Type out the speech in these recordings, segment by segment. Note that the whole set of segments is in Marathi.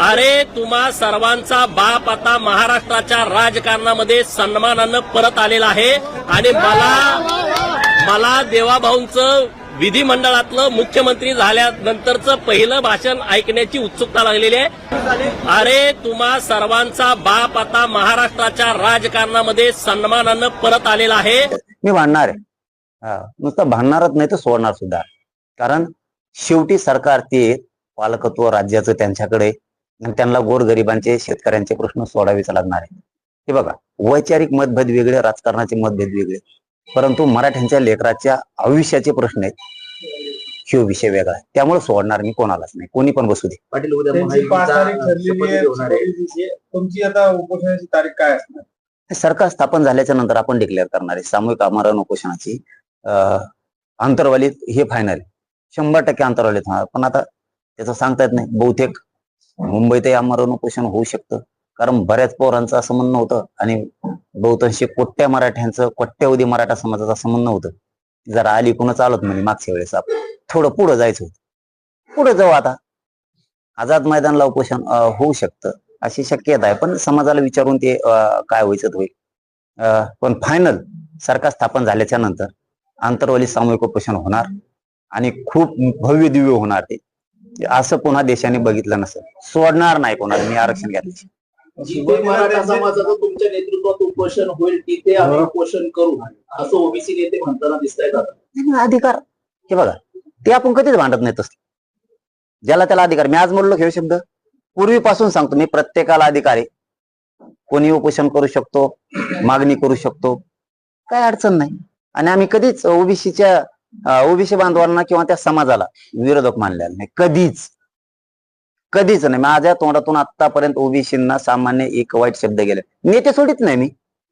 अरे तुम्हा सर्वांचा बाप आता महाराष्ट्राच्या राजकारणामध्ये सन्मानानं परत आलेला आहे. आणि मला मला देवाभाऊंचं विधिमंडळातलं मुख्यमंत्री झाल्यानंतरचं पहिलं भाषण ऐकण्याची उत्सुकता लागलेली आहे. अरे तुम्हा सर्वांचा बाप आता महाराष्ट्राच्या राजकारणामध्ये सन्मानानं परत आलेला आहे. मी भांडणार आहे. हा, नुसतं भांडणारच नाही तर सोडणार सुद्धा. कारण शेवटी सरकार ते पालकत्व राज्याचं त्यांच्याकडे आणि त्यांना गोरगरिबांचे शेतकऱ्यांचे प्रश्न सोडावेच लागणार आहे हे बघा वैचारिक मतभेद वेगळे राजकारणाचे मतभेद वेगळे. परंतु मराठ्यांच्या लेकराच्या आयुष्याचे प्रश्न आहेत. ह्यो विषय वेगळा आहे. त्यामुळे सोडणार मी कोणालाच नाही. कोणी पण बसू दे. पाटील तारीख काय असणार? हे सरकार स्थापन झाल्याच्यानंतर आपण डिक्लेअर करणार आहे. सामूहिक आमरण उपोषणाची अंतर्वालीत हे फायनल शंभर टक्के अंतर्वालीत होणार. पण आता त्याचं सांगता येत नाही. बहुतेक मुंबईतही आमरण उपोषण होऊ शकतं. कारण बऱ्याच पोरांचं असं म्हणणं होतं आणि बहुतांशी कोट्या मराठ्यांचं कोट्यावधी मराठा समाजाचं असं म्हणणं होतं. जरा आली कुणच आलोत म्हणे मागच्या वेळेस आपण. थोडं पुढं जायचं होतं. पुढे जाऊ आता. आझाद मैदानला उपोषण होऊ शकतं अशी शक्यता आहे. पण समाजाला विचारून ते काय व्हायचं होईल. अं, पण फायनल सरकार स्थापन झाल्याच्यानंतर आंतरवाली सामूहिक उपोषण होणार आणि खूप भव्य दिव्य होणार ते. असं पुन्हा देशाने बघितलं नसेल. सोडणार नाही कोणाला मी आरक्षण घ्यायला जिथे मराठा समाजाचं तुमच्या नेतृत्वात उपोषण होईल तिथे आम्ही उपोषण करू. असं ओबीसी नेते म्हणताना दिसत आहेत आता नाही, अधिकार. हे बघा ते आपण कधीच भांडत नाही तसं ज्याला त्याला अधिकार. मी आज म्हणलो घेऊ शब्द. पूर्वीपासून सांगतो मी प्रत्येकाला अधिकार. आहे कोणी उपोषण करू शकतो मागणी करू शकतो. काय अडचण नाही. आणि आम्ही कधीच ओबीसीच्या ओबीसी बांधवांना किंवा त्या समाजाला विरोधक मानलेला नाही. कधीच. कधीच नाही. माझ्या तोंडातून आतापर्यंत ओबीसींना सामान्य एक वाईट शब्द गेले. नेते सोडित नाही मी.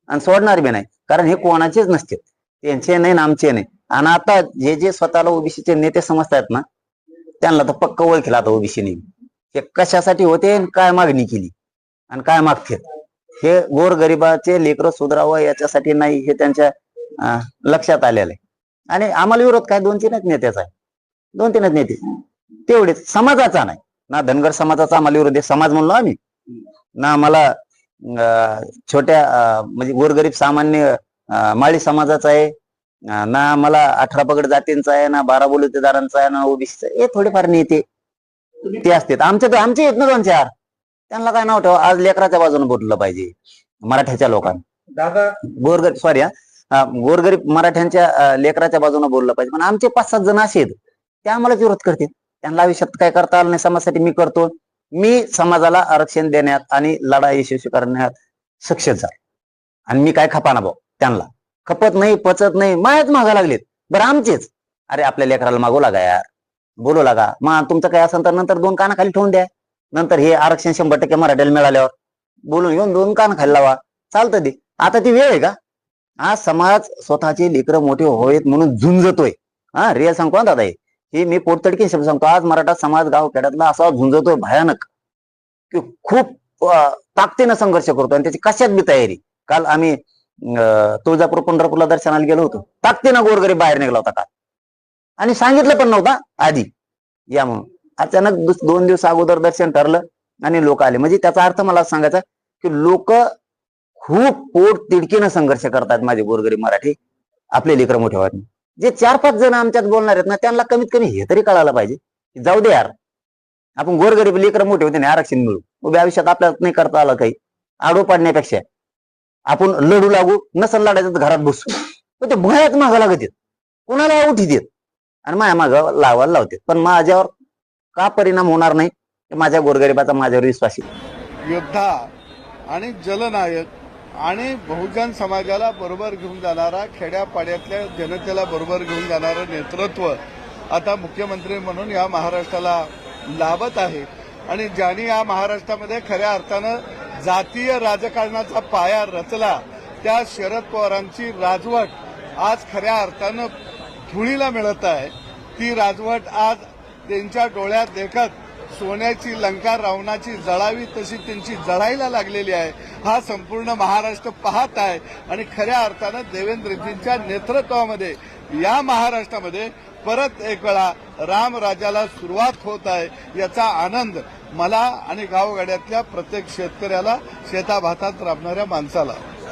आणि सोडणार बी नाही. कारण हे कोणाचेच नसते त्यांचे नाही ना आमचे नाही. आणि आता जे जे स्वतःला ओबीसीचे नेते समजतायत ना त्यांना तर पक्क ओळखला आता ओबीसी हे कशासाठी होते आणि काय मागणी केली? आणि काय मागतात हे गोरगरिबाचे लेकर सुधरावं याच्यासाठी नाही हे त्यांच्या लक्षात आलेलं आहे. आणि आम्हाला विरोध काय? दोन तीनच नेत्याचा आहे. दोन तीनच नेते. तेवढेच. समाजाचा नाही. ना धनगर समाजाचा आम्हाला विरोध आहे. समाज म्हणलो आम्ही. ना आम्हाला छोट्या म्हणजे गोरगरीब सामान्य माळी समाजाचा आहे. ना मला अठरा पगड जातींचा आहे ना बारा बोलतेदारांचा आहे ना ओबीसीचा हे थोडेफार नेते. ते असतात. आमचे तर आमचे आहेत ना दोन चार. त्यांना काय नाव ठेवा. आज लेकराच्या बाजूने बोललं पाहिजे. मराठ्याच्या लोकांना. दादा. गोरगरीब सॉरी हा. गोरगरीब मराठ्यांच्या लेकराच्या बाजूने बोललं पाहिजे. पण आमचे पाच सात जण असे आहेत. ते आम्हाला विरोध करतील. त्यांना आयुष्यात काय करता आलं नाही समाजासाठी मी करतो मी समाजाला आरक्षण देण्यात आणि लढा यशस्वी करण्यात सक्षम झालो. आणि मी काय खपाना भाऊ? त्यांना. खपत नाही पचत नाही मायाच मागा लागलेत. बरं आमचेच. अरे आपल्या लेकराला मागू लागा यार. बोलू लागा. मग तुमचं काय असेल तर नंतर दोन कानाखाली ठेवून द्या. नंतर हे आरक्षण शंभर टक्के मराठ्याला मिळाल्यावर बोलून येऊन दोन कान खाली लावा. चालतं ते. आता ती वेळ आहे का? हा समाज स्वतःचे लेकरं मोठे होयत म्हणून झुंजतोय. हा रिअल सांगतो ना दादा हे. मी पोटतडकी शब्द सांगतो. आज मराठा समाज गाव खेड्यातला असा झुंजतोय भयानक. की खूप ताकदीनं संघर्ष करतो आणि त्याची कशात बी तयारी. काल आम्ही तुळजापूर पंढरपूरला दर्शनाला गेलो होतो. ताकदीनं गोरगरीब बाहेर निघला होता काल. आणि सांगितलं पण नव्हता आधी. या म्हणून. अचानक दोन दिवस अगोदर दर्शन ठरलं आणि लोक आले. म्हणजे त्याचा अर्थ मला सांगायचा की लोक खूप पोट तिडकीनं संघर्ष करतात माझे गोरगरीब मराठी. आपले लेकर मोठे वाटणे जे चार पाच जण आमच्यात बोलणार आहेत ना त्यांना कमीत कमी हे तरी कळायला पाहिजे. जाऊ दे यार. आपण गोरगरीब लेकर मोठे होते ना आरक्षण मिळू. उभ्या आयुष्यात आपल्याला नाही करता आलं काही. आडो पाडण्यापेक्षा. आपण लढू लागू नसल लढायचं घरात बसू. पण ते भयात मागा लागत कोणाला उठी देत? आणि माझ्या माग लावायला लावते पण माझ्यावर का परिणाम होणार नाही माझ्या गोरगरिबाचा माझ्यावर विश्वास आहे. योद्धा आणि जलनायक आणि बहुजन समाजाला बरोबर घेऊन जाणारा खेड्यापाड्यातल्या जनतेला बरोबर घेऊन जाणारं नेतृत्व आता मुख्यमंत्री म्हणून या महाराष्ट्राला लाभत आहे. आणि ज्यांनी या महाराष्ट्रामध्ये खऱ्या अर्थानं जातीय राजकारणाचा पाया रचला त्या शरद पवारांची राजवट आज खऱ्या अर्थानं धुळीला मिळत आहे. ती राजवट आज त्यांच्या डोळ्यात देखत सोन्याची लंका रावणाची जळावी तशी त्यांची जळायला लागलेली आहे. हा संपूर्ण महाराष्ट्र पाहत आहे. आणि खऱ्या अर्थानं देवेंद्रजींच्या नेतृत्वामध्ये या महाराष्ट्रामध्ये परत एक वेळा रामराजाला सुरुवात होत आहे याचा आनंद मला आणि गावगाड्यातल्या प्रत्येक शेतकऱ्याला शेताभातात राबणाऱ्या माणसाला.